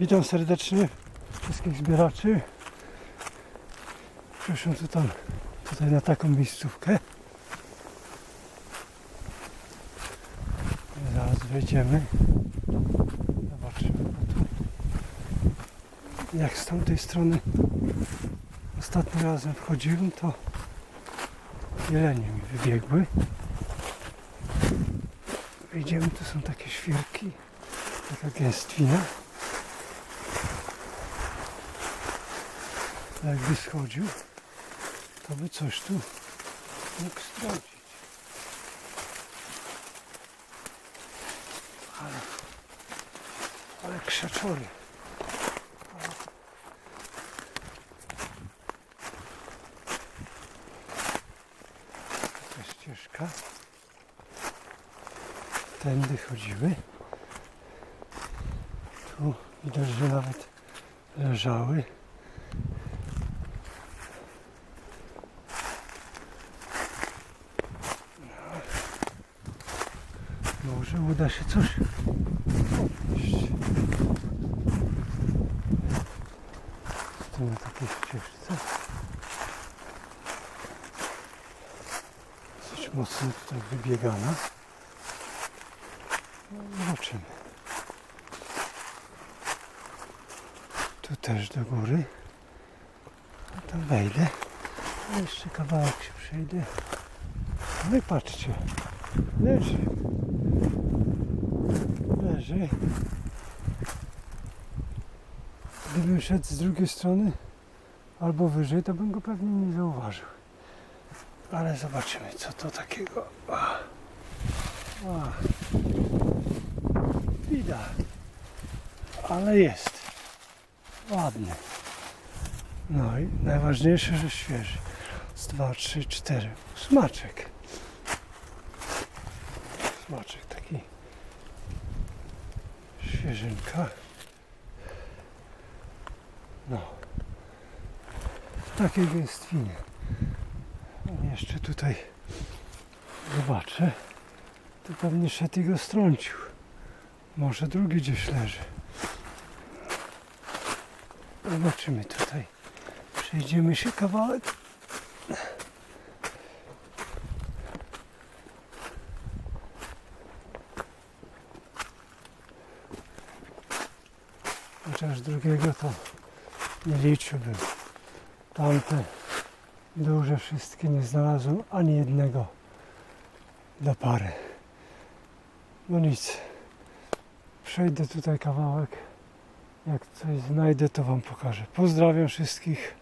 Witam serdecznie wszystkich zbieraczy. Przyszłem tu tam, tutaj na taką miejscówkę. Zaraz wejdziemy. Zobaczymy. Jak z tamtej strony ostatnim razem wchodziłem, to jelenie mi wybiegły. Wejdziemy, tu są takie świerki, taka gęstwina. Jakby schodził, to by coś tu mógł sprawdzić. Ale, ale krzaczory. Taka ścieżka. Tędy chodziły. Tu widać, że nawet leżały. Może uda się coś odnieść. Tu na takiej ścieżce. Dosyć mocno tutaj wybiegana. No, zobaczymy. Tu też do góry. A tam wejdę. A jeszcze kawałek się przejdę. No i patrzcie. Leży. Leży. Gdybym szedł z drugiej strony albo wyżej, to bym go pewnie nie zauważył. Ale zobaczymy, co to takiego. A. Widać. Ale jest. Ładny. No i najważniejsze, że świeży. Z dwa, trzy, cztery. Smaczek. Smaczek taki. Świeżynka. No. W takiej gęstwinie. Jeszcze tutaj zobaczę. Tu pewnie szedł i go strącił. Może drugi gdzieś leży. Zobaczymy tutaj. Przejdziemy się kawałek. Chociaż drugiego to nie liczyłbym. Tamte duże wszystkie nie znalazłem ani jednego do pary. No nic. Przejdę tutaj kawałek. Jak coś znajdę, to Wam pokażę. Pozdrawiam wszystkich.